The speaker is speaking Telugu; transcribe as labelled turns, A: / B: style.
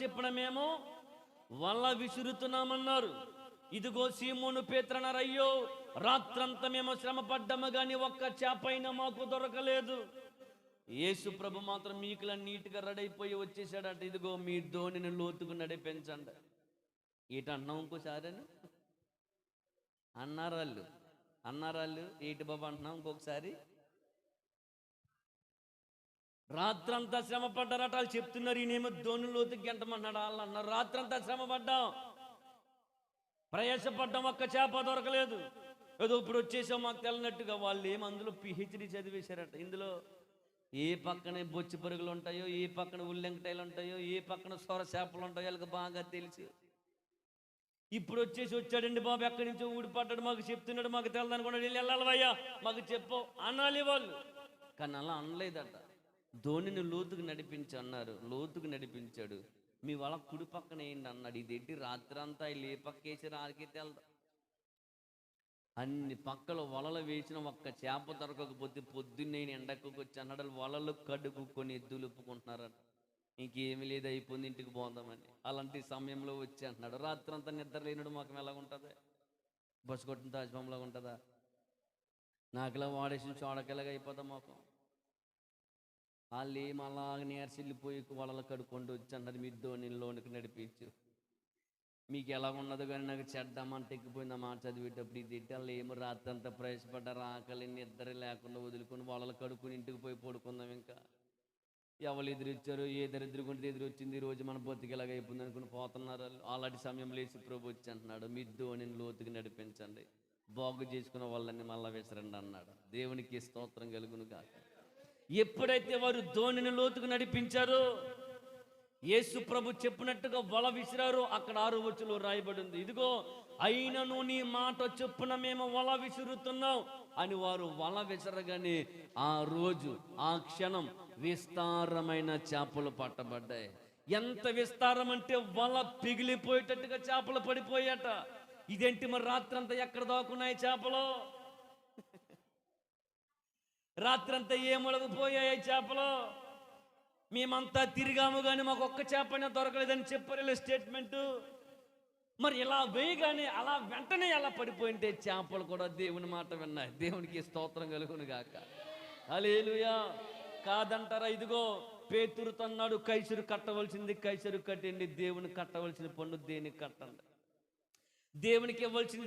A: చెప్పిన మేము వల్ల విసురుతున్నామన్నారు. ఇదిగో సీమోను పేత్రనరయ్యో రాత్రంతా మేము శ్రమ పడ్డాము కానీ ఒక్క చేపైనా మాకు దొరకలేదు. యేసు ప్రభు మాత్రం మీకులా నీట్గా రెడీ అయిపోయి వచ్చేసాడట ఇదిగో మీ ధోనిని లోతుకు నడిపించండి. ఈట అన్నాం ఇంకోసారి అన్నారు వాళ్ళు అన్నారు వాళ్ళు ఏటి బాబు అంటున్నాం ఇంకొకసారి? రాత్రంతా శ్రమ పడ్డారట వాళ్ళు చెప్తున్నారు ఈయనేమో ధోని లోతుకి వాళ్ళు అన్నారు రాత్రంతా శ్రమ పడ్డాం ప్రయాసపడ్డాం ఒక్క చేప దొరకలేదు. ఏదో ఇప్పుడు వచ్చేసాం మాకు తెల్లనట్టుగా వాళ్ళు ఏం అందులో పిహెచ్డి చదివేశారట. ఇందులో ఏ పక్కన బొచ్చి పరుగులు ఉంటాయో ఏ పక్కన ఉల్లెంకటాయలు ఉంటాయో ఏ పక్కన సొర చేపలు ఉంటాయో వాళ్ళకి బాగా తెలుసు. ఇప్పుడు వచ్చేసి వచ్చాడండి బాబు ఎక్కడి నుంచో ఊడిపడ్డాడు మాకు చెప్తున్నాడు మాకు తెలదనుకున్నాడు వెళ్ళి వెళ్ళాలవయ్యా మాకు చెప్పు అనాలి వాళ్ళు. కానీ అలా అనలేదట. ధోనిని లోతుకు నడిపించి అన్నారు. లోతుకు నడిపించాడు. మీ వాళ్ళ కుడి పక్కన ఏంటి అన్నాడు. ఇదేంటి రాత్రి అంతా వీళ్ళు ఏ పక్క వేసి రారికి అన్ని పక్కల వలలు వేసిన ఒక్క చేప దొరకకపోతే పొద్దున్నే ఎండకు వచ్చి అన్నాడు. వలలు కడుగుకొని దులుపుకుంటున్నారట. ఇంకేమి లేదు అయిపోయింది ఇంటికి పోదామని. అలాంటి సమయంలో వచ్చి అంటున్నాడు. రాత్రి అంతా నిద్ర లేనుడు మాకు ఎలా ఉంటుంది? బస్సు కొట్టిన తాజ్మహంలాగా ఉంటుందా? నాకులా వాడేసిన చోడకెలాగా అయిపోతాం మాకు వాళ్ళు ఏం అలాగ నేర్చిల్లిపోయి వలలు కడుక్ಕೊಂಡು వచ్చి అన్నది మీ ధోనిలోనికి నడిపించు. మీకు ఎలా ఉన్నదో కానీ నాకు చెడ్డమంట ఎక్కిపోయింది మాట చదివేటప్పుడు. ఇది వాళ్ళు ఏమో రాత్రి అంతా ప్రవేశపడ్డారు ఆకలి నిద్ర లేకుండా వదులుకొని వలలు కడుక్కుని ఇంటికి పోయి పడుకుందాం ఇంకా. ఎవరు ఎదురొచ్చారు ఏ దరిద్రకుంటే ఎదురొచ్చింది రోజు మన బతికి ఎలాగ అయిపోయింది అనుకుని పోతున్నారు. వాళ్ళు. అలాంటి సమయం లేచి ప్రభు వచ్చి అంటున్నాడు మీ ధోనిని లోతుకి నడిపించండి. బాగు చేసుకున్న వాళ్ళని మళ్ళా విసరండి అన్నాడు. దేవునికి స్తోత్రం కలుగును కాక ఎప్పుడైతే వారు ధోనిని లోతుకు నడిపించారో యేసు ప్రభు చెప్పినట్టుగా వల విసిరారు అక్కడ ఆరు వచ్చులో రాయబడి ఉంది ఇదిగో అయినను నీ మాట చొప్పున మేము వల విసురుతున్నాం అని వారు వల విసరగానే ఆ రోజు ఆ క్షణం విస్తారమైన చేపలు పట్టబడ్డాయి. ఎంత విస్తారం అంటే వల పిగిలిపోయేటట్టుగా చేపలు పడిపోయాట ఇదేంటి మరి రాత్రంతా ఎక్కడ దాక్కున్నాయి చేపలు? రాత్రంతా ఏ ములగపోయాయి చేపలు? మేమంతా తిరిగాము కానీ మాకు ఒక్క చేపనే దొరకలేదని చెప్పారు స్టేట్మెంట్ మరి ఇలా వేయగానే అలా వెంటనే ఎలా పడిపోయింటే చేపలు కూడా దేవుని మాట విన్నాయి. దేవునికి స్తోత్రం కలుగును గాక. అలేలుయా కాదంటారా ఇదిగో పేతురు తన్నాడు కైసరు కట్టవలసింది కైసరు కట్టండి. దేవుని కట్టవలసిన పన్ను దేనికి కట్టండి? దేవునికి ఇవ్వాల్సింది